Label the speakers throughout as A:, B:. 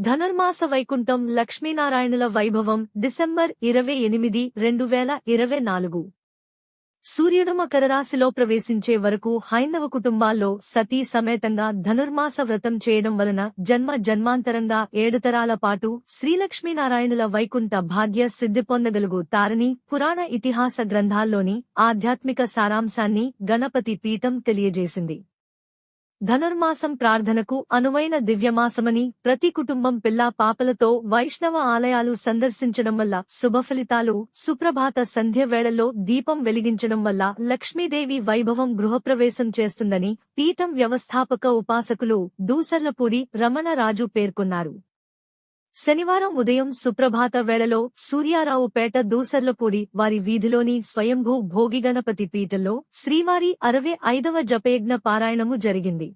A: ధనుర్మాస వైకుంఠం లక్ష్మీనారాయణుల వైభవం డిసెంబర్ ఇరవై ఎనిమిది రెండు వేల ఇరవై నాలుగు. సూర్యుడు మకరరాశిలో ప్రవేశించే వరకు హైందవ కుటుంబాల్లో సతీ సమేతంగా ధనుర్మాస వ్రతం చేయడం వలన జన్మ జన్మాంతరంగా ఏడుతరాల పాటు శ్రీలక్ష్మీనారాయణుల వైకుంఠ భాగ్య సిద్ధి పొందగలుగు తారని పురాణ ఇతిహాస గ్రంథాల్లోని ఆధ్యాత్మిక సారాంశాన్ని గణపతి పీఠం తెలియజేసింది. ధనుర్మాసం ప్రార్థనకు అనువైన దివ్యమాసమని ప్రతి కుటుంబం పిల్లా పాపలతో వైష్ణవ ఆలయాలు సందర్శించడం వల్ల శుభఫలితాలు సుప్రభాత సంధ్య వేళల్లో దీపం వెలిగించడం వల్ల లక్ష్మీదేవి వైభవం గృహప్రవేశం చేస్తుందని పీఠం వ్యవస్థాపక ఉపాసకులు దూసర్లపూడి రమణరాజు పేర్కొన్నారు. శనివారం ఉదయం సుప్రభాత వేళలో సూర్యారావుపేట దూసర్లపూడి వారి వీధిలోని స్వయంభూ భోగిగణపతి పీఠంలో శ్రీవారి అరవై ఐదవ జపయజ్ఞ పారాయణము జరిగింది.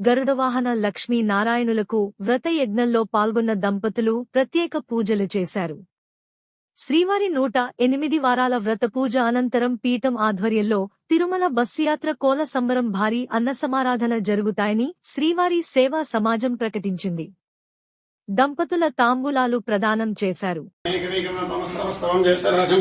A: గరుడవాహన లక్ష్మీ నారాయణులకు వ్రతయజ్ఞంలో పాల్గొన్న దంపతులు ప్రత్యేక పూజలు చేశారు. శ్రీవారి నూట ఎనిమిది వారాల వ్రత పూజ అనంతరం పీఠం ఆధ్వర్యంలో తిరుమల బస్సుయాత్ర కోల సంబరం భారీ అన్నసమారాధన జరుగుతాయని శ్రీవారి సేవా సమాజం ప్రకటించింది. దంపతుల తాంబూలాలు ప్రదానం చేశారు.
B: ఏకమేకమస్తమస్తవం జ్యేష్ఠరాజం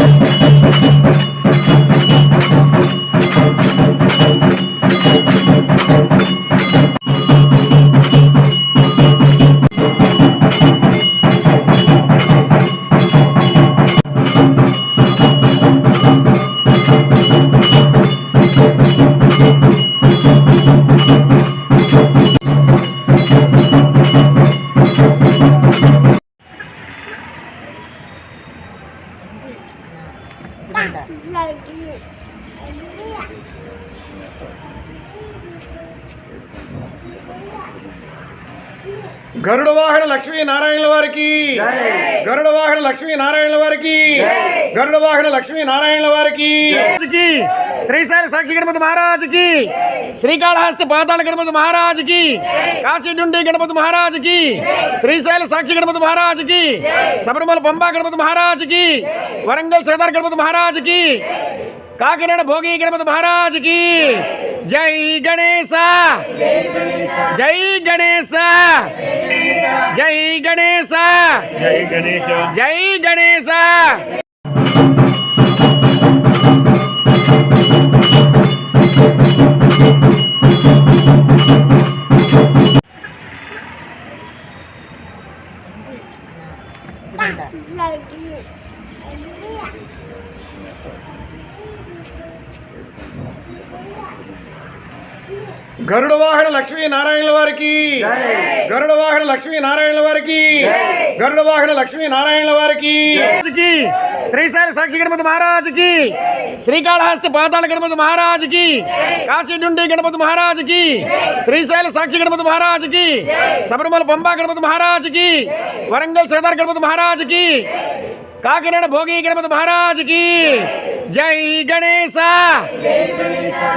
C: Thank you.
B: గరుడ వాహన లక్ష్మీ నారాయణుల వారికి. గరుడ వాహన లక్ష్మీ నారాయణుల వారికి. గరుడ వాహన లక్ష్మీ నారాయణుల వారికి. శ్రీశైల సాక్షి గణపతి మహారాజుకి శ్రీకాళహస్తి పాతాళ గణపతి మహారాజుకి కాశీడుండి గణపతి మహారాజుకి శ్రీశైల సాక్షి గణపతి మహారాజుకి శబరిమల పంబా గణపతి మహారాజుకి వరంగల్ సదర్ గణపతి మహారాజుకి కాకినాడ భోగి గణపతి మహారాజుకి జై గణేశ జై గణేశ జై గణేశ
D: జై గణేశ
B: జై గణేశ Música గరుడ వాహన లక్ష్మీ నారాయణుల వారికి. గరుడ వాహన లక్ష్మీ నారాయణుల వారికి. గరుడ వాహన లక్ష్మీ నారాయణుల వారికి. శ్రీశైల సాక్షి గణపతి మహారాజుకి శ్రీకాళహస్తి పాతాళ గణపతి మహారాజుకి. కాశీడుండి గణపతి మహారాజుకి. శ్రీశైల సాక్షి గణపతి మహారాజుకి శబరిమల పంబా గణపతి మహారాజుకి. వరంగల్ సదర్ గణపతి మహారాజుకి. కాకినాడ భోగి గణపతి మహారాజుకి. జై. గణేశ.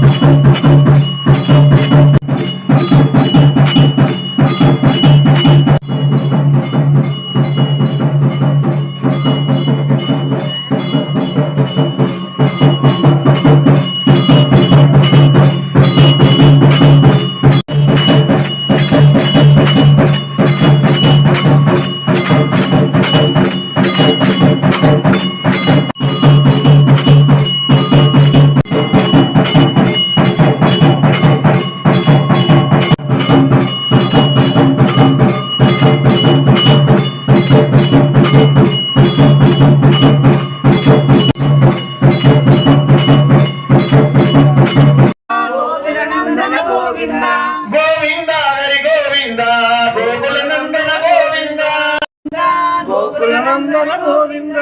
C: The stop. கோகுலநந்தன கோவிந்த.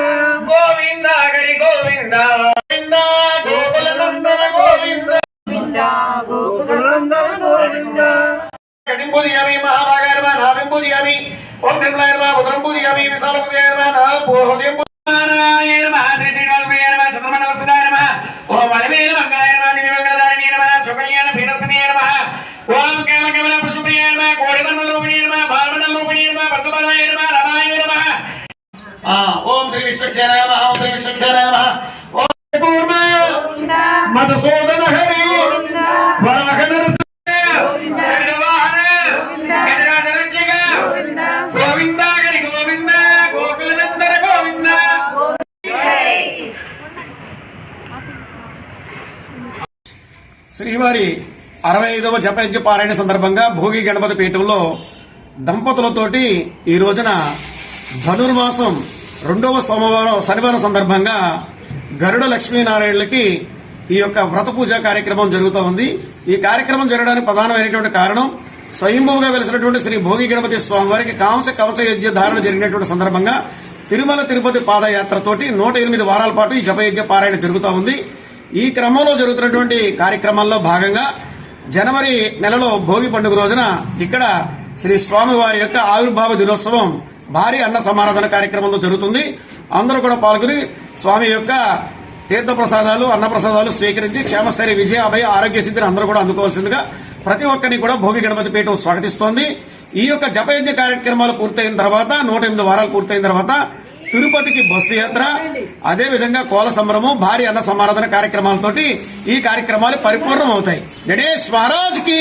C: கோவிந்த ஹரி கோவிந்த. கோவிந்த கோகுலநந்தன கோவிந்த. கோகுலநந்தன கோவிந்த. கடிம்பூதியாமி மகாபாகாயர்மா நாபிம்பூதியாமி ஓம் நிர்மலாயர்மா உதரம்பூதியாமி விசாலபூதியாயர்மா நாபூதியம் நாராயண மகாதிரிவால்பயர்மா சந்திரமணவசதாயர்மா మధుసూదన హరి వరాహ శ్రీవారి అరవై ఐదవ జపయజ్ఞ పారాయణ సందర్భంగా భోగి గణపతి పీఠంలో దంపతులతోటి ఈ రోజున ధనుర్మాసం రెండవ సోమవారం శనివారం సందర్భంగా గరుడ లక్ష్మీనారాయణులకి ఈ యొక్క వ్రత పూజ కార్యక్రమం జరుగుతూ ఉంది. ఈ కార్యక్రమం జరగడానికి ప్రధానమైనటువంటి కారణం స్వయంభూగా వెలిసినటువంటి శ్రీ భోగి గణపతి స్వామి వారికి కాంస కవచ యజ్ఞ ధారణ జరిగినటువంటి సందర్భంగా తిరుమల తిరుపతి పాదయాత్రతోటి నూట ఎనిమిది వారాల పాటు ఈ జపయజ్ఞ పారాయణ జరుగుతూ ఉంది. ఈ క్రమంలో జరుగుతున్నటువంటి కార్యక్రమాల్లో భాగంగా జనవరి నెలలో భోగి పండుగ రోజున ఇక్కడ శ్రీ స్వామివారి యొక్క ఆవిర్భావ దినోత్సవం భారీ అన్న సమారాధన కార్యక్రమంలో జరుగుతుంది. అందరూ కూడా పాల్గొని స్వామి యొక్క తీర్థ ప్రసాదాలు అన్న ప్రసాదాలు స్వీకరించి క్షేమస్థైర్య విజయ అభయ ఆరోగ్య సిద్ధిని అందరూ కూడా అందుకోవాల్సిందిగా ప్రతి ఒక్కరిని కూడా భోగి గణపతి పీఠం స్వాగతిస్తోంది. ఈ యొక్క జపయజ్ఞ కార్యక్రమాలు పూర్తయిన తర్వాత నూట ఎనిమిది వారాలు పూర్తయిన తర్వాత తిరుపతికి బస్సు యాత్ర అదేవిధంగా కోల సంబరము భారీ అన్న సమారాధన కార్యక్రమాలతోటి ఈ కార్యక్రమాలు పరిపూర్ణం అవుతాయి గణేష్ మహారాజ్కి!